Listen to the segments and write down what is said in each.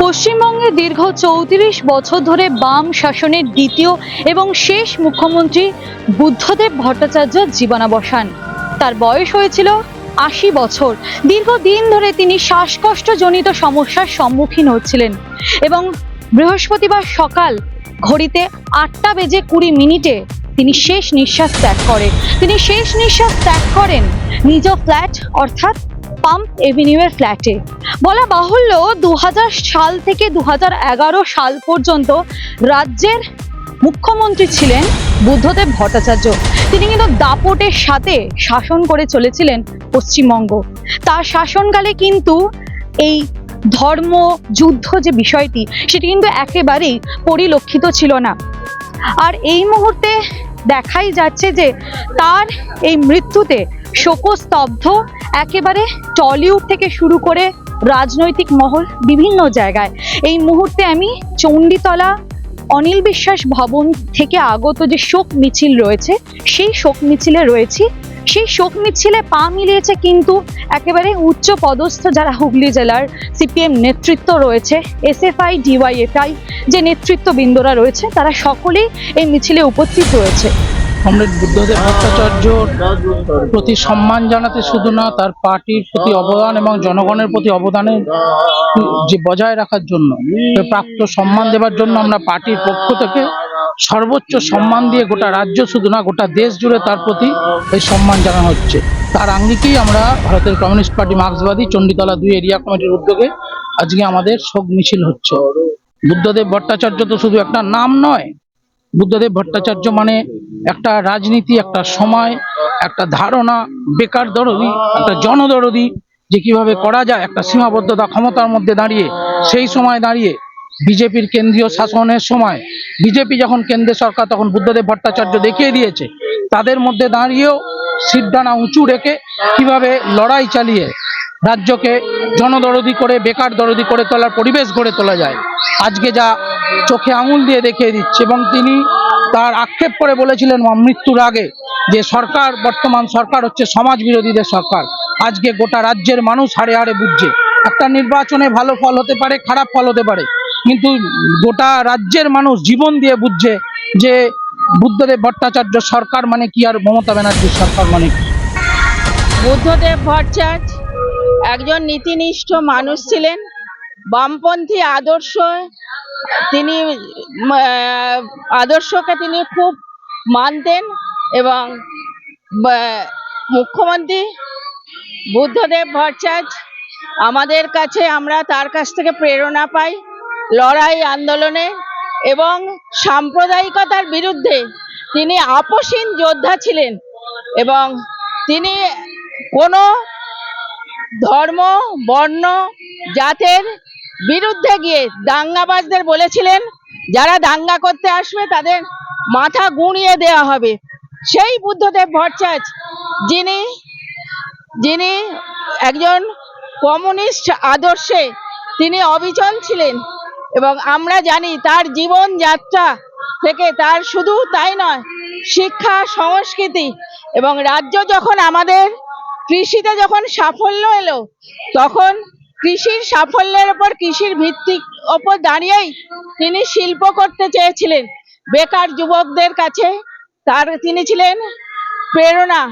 পশ্চিমবঙ্গে দীর্ঘ চৌত্রিশ বছর ধরে বাম শাসনের দ্বিতীয় এবং শেষ মুখ্যমন্ত্রী বুদ্ধদেব ভট্টাচার্য জীবনাবসান। তার বয়স হয়েছিল আশি বছর। দীর্ঘদিন ধরে তিনি শ্বাসকষ্টজনিত সমস্যার সম্মুখীন হচ্ছিলেন এবং বৃহস্পতিবার সকাল ঘড়িতে আটটা বেজে কুড়ি মিনিটে তিনি শেষ নিঃশ্বাস ত্যাগ করেন। তিনি শেষ নিঃশ্বাস ত্যাগ করেন নিজ ফ্ল্যাট, অর্থাৎ পাম্প এভিনিউয়ের ফ্ল্যাটে। বলা বাহুল্য দু হাজার সাল থেকে দু হাজার এগারো সাল পর্যন্ত রাজ্যের মুখ্যমন্ত্রী ছিলেন বুদ্ধদেব ভট্টাচার্য। তিনি কিন্তু দাপটের সাথে শাসন করে চলেছিলেন পশ্চিমবঙ্গ। তার শাসনকালে কিন্তু এই ধর্ম, যুদ্ধ যে বিষয়টি, সেটি কিন্তু একেবারেই পরিলক্ষিত ছিল না। আর এই মুহূর্তে দেখাই যাচ্ছে যে তার এই মৃত্যুতে শোকস্তব্ধ, একেবারে টলিউড থেকে শুরু করে রাজনৈতিক মহল বিভিন্ন জায়গায়। এই মুহূর্তে আমি চণ্ডীতলা অনিল বিশ্বাস ভবন থেকে আগত যে শোক মিছিল রয়েছে, সেই শোক মিছিলে রয়েছি। সেই শোক মিছিলে পা মিলিয়েছে কিন্তু একেবারে উচ্চ পদস্থ যারা হুগলি জেলার সিপিএম নেতৃত্ব রয়েছে, এসএফআই, ডিওয়াইএফআই যে নেতৃত্ববৃন্দরা রয়েছে, তারা সকলেই এই মিছিলে উপস্থিত রয়েছে। কমরেড বুদ্ধদেব ভট্টাচার্যর প্রতি সম্মান জানাতে শুধু না, তার পার্টির প্রতি অবদান এবং জনগণের প্রতি অবদানের যে বজায় রাখার জন্য প্রাপ্ত সম্মান দেওয়ার জন্য আমরা পার্টির পক্ষ থেকে সর্বোচ্চ সম্মান দিয়ে গোটা রাজ্য শুধু না, গোটা দেশ জুড়ে তার প্রতি এই সম্মান জানানো হচ্ছে। তার আঙ্গিকেই আমরা ভারতের কমিউনিস্ট পার্টি মার্ক্সবাদী চণ্ডীতলা দুই এরিয়া কমিটির উদ্যোগে আজকে আমাদের শোক মিছিল হচ্ছে। বুদ্ধদেব ভট্টাচার্য তো শুধু একটা নাম নয় বুদ্ধদেব ভট্টাচার্য মানে একটা রাজনীতি, একটা সময়, একটা ধারণা, বেকার দরদি, একটা জনদরদি, যে কীভাবে করা যায়, একটা সীমাবদ্ধতা ক্ষমতার মধ্যে দাঁড়িয়ে, সেই সময় দাঁড়িয়ে বিজেপির কেন্দ্রীয় শাসনের সময়, বিজেপি যখন কেন্দ্রের সরকার তখন বুদ্ধদেব ভট্টাচার্য দেখিয়ে দিয়েছে, তাদের মধ্যে দাঁড়িয়েও সিদ্ধানা উঁচু রেখে কীভাবে লড়াই চালিয়ে রাজ্যকে জনদরদি করে, বেকার দরদি করে তোলার পরিবেশ গড়ে তোলা যায়। আজকে যা চোখে আঙুল দিয়ে দেখিয়ে দিচ্ছে এবং তিনি তার আক্ষেপ করে বলেছিলেন মৃত্যুর আগে যে সরকার, বর্তমান সরকার হচ্ছে সমাজ বিরোধীদের সরকার। আজকে গোটা রাজ্যের মানুষ হারে হারে বুঝছে, একটা নির্বাচনে ভালো ফল হতে পারে, খারাপ ফল হতে পারে, কিন্তু গোটা রাজ্যের মানুষ জীবন দিয়ে বুঝছে যে বুদ্ধদেব ভট্টাচার্য সরকার মানে কি আর মমতা ব্যানার্জির সরকার মানে কি? বুদ্ধদেব ভট্টাচার্য একজন নীতিনিষ্ঠ মানুষ ছিলেন, বামপন্থী আদর্শ তিনি আদর্শকে তিনি খুব মানতেন এবং মুখ্যমন্ত্রী বুদ্ধদেব ভট্টাচার্য আমাদের কাছে আমরা তার কাছ থেকে প্রেরণা পাই লড়াই আন্দোলনে এবং সাম্প্রদায়িকতার বিরুদ্ধে তিনি আপসীন যোদ্ধা ছিলেন এবং তিনি কোনো ধর্ম, বর্ণ, জাতের বিরুদ্ধে গিয়ে দাঙ্গাবাজদের বলেছিলেন, যারা দাঙ্গা করতে আসবে তাদের মাথা গুঁড়িয়ে দেওয়া হবে। সেই বুদ্ধদেব ভট্টাচার্য, যিনি যিনি একজন কমিউনিস্ট আদর্শে তিনি অবিচল ছিলেন এবং আমরা জানি তার জীবন যাত্রা থেকে তার শুধু তাই নয়, শিক্ষা, সংস্কৃতি এবং রাজ্য যখন আমাদের কৃষিতে যখন সাফল্য এলো, তখন কৃষির সাফল্যের ওপর কৃষির ভিত্তিক ওপর দাঁড়িয়েই তিনি শিল্প করতে চেয়েছিলেন। বেকার যুবকদের কাছে তার তিনি ছিলেন প্রেরণা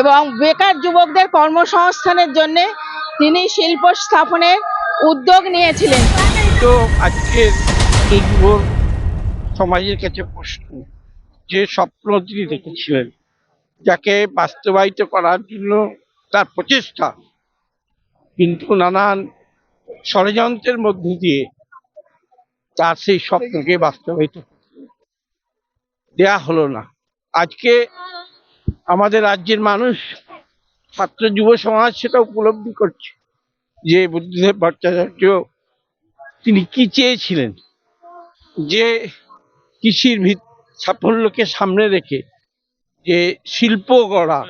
এবং বেকার যুবকদের কর্মসংস্থানের জন্য তিনি শিল্প স্থাপনের উদ্যোগ নিয়েছিলেন। তো আজকের সমাজের কাছে প্রশ্ন, যে স্বপ্ন তিনি দেখেছিলেন, যাকে বাস্তবায়িত করার জন্য তার প্রচেষ্টা কিন্তু নানান ষড়যন্ত্রের মধ্য দিয়ে তার সেই স্বপ্নকে বাস্তবায়িত দেয়া হলো না। আজকে আমাদের রাজ্যের মানুষ ছাত্র যুব সমাজ সেটা উপলব্ধি করছে যে বুদ্ধদেব ভট্টাচার্য তিনি কি চেয়েছিলেন? যে কৃষির ভিত সাফল্যকে সামনে রেখে যে শিল্প গড়া,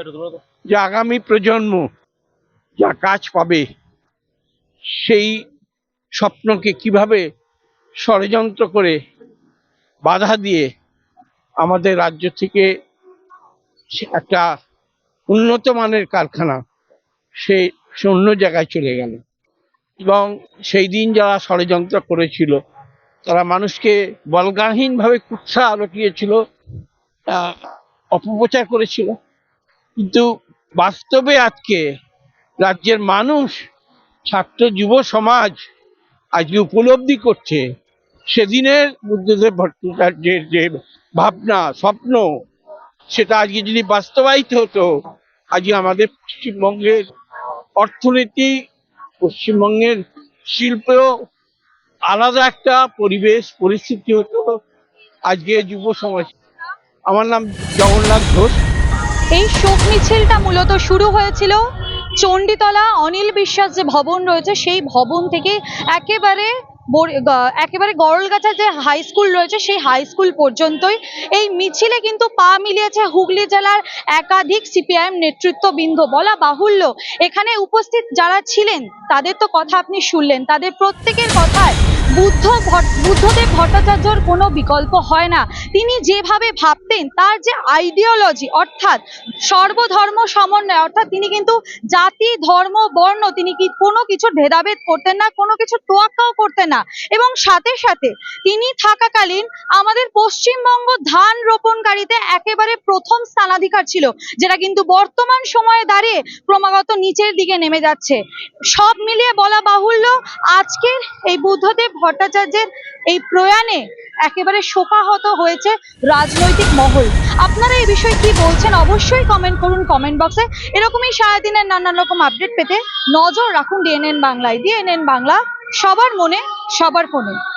যে আগামী প্রজন্ম যা কাজ পাবে, সেই স্বপ্নকে কীভাবে ষড়যন্ত্র করে বাধা দিয়ে আমাদের রাজ্য থেকে একটা উন্নত মানের কারখানা সে অন্য জায়গায় চলে গেল। এবং সেই দিন যারা ষড়যন্ত্র করেছিল, তারা মানুষকে বলগাহীনভাবে কুৎসা রটিয়েছিল অপপ্রচার করেছিল। কিন্তু বাস্তবে আজকে রাজ্যের মানুষ, ছাত্র যুব সমাজ আজকে উপলব্ধি করছে। সেদিনের বুদ্ধদেব ভট্টাচার্যের যে ভাবনা, স্বপ্ন, সেটা আজকে যদি বাস্তবায়িত হতো, আজকে আমাদের পশ্চিমবঙ্গের অর্থনীতি, পশ্চিমবঙ্গের শিল্প আলাদা একটা পরিবেশ, পরিস্থিতি হতো। আজকে যুব সমাজ আমার নাম জগন্নাথ ঘোষ। এই শোক মিছিলটা মূলত শুরু হয়েছিল চণ্ডীতলা অনিল বিশ্বাস যে ভবন রয়েছে সেই ভবন থেকে একেবারে একেবারে গরলগাছা যে হাই স্কুল রয়েছে, সেই হাই স্কুল পর্যন্তই এই মিছিলে কিন্তু পা মিলিয়েছে হুগলি জেলার একাধিক সিপিআইএম নেতৃত্ববৃন্দ। বলা বাহুল্য, এখানে উপস্থিত যারা ছিলেন, তাদের তো কথা আপনি শুনলেন। তাদের প্রত্যেকের কথায় বুদ্ধ বুদ্ধদেব ভট্টাচার্যর কোনো বিকল্প হয় না। তিনি যেভাবে ভাবতেন, তার যে আইডিওলজি অর্থাৎ সর্বধর্ম সমন্বয়, অর্থাৎ তিনি কিন্তু জাতি, ধর্ম, বর্ণ, তিনি কি কোনো কিছু ভেদাভেদ করতেন না, কোনো কিছু তোয়াক্কাও করতেন না। এবং সাথে সাথে তিনি থাকাকালীন আমাদের পশ্চিমবঙ্গ ধান রোপণকারীতে একেবারে প্রথম স্থানাধিকার ছিল, যেটা কিন্তু বর্তমান সময়ে দাঁড়িয়ে ক্রমাগত নিচের দিকে নেমে যাচ্ছে। সব মিলিয়ে বলা বাহুল্য, আজকের এই বুদ্ধদেব ভট্টাচার্যের এই প্রয়াণে একেবারে শোকাহত হয়েছে রাজনৈতিক মহল। আপনারা এই বিষয়ে কি বলছেন অবশ্যই কমেন্ট করুন কমেন্ট বক্সে এরকমই সারাদিনের নানান রকম আপডেট পেতে নজর রাখুন ডিএনএন বাংলায়। ডিএনএন বাংলা সবার মনে সবার ফোনে।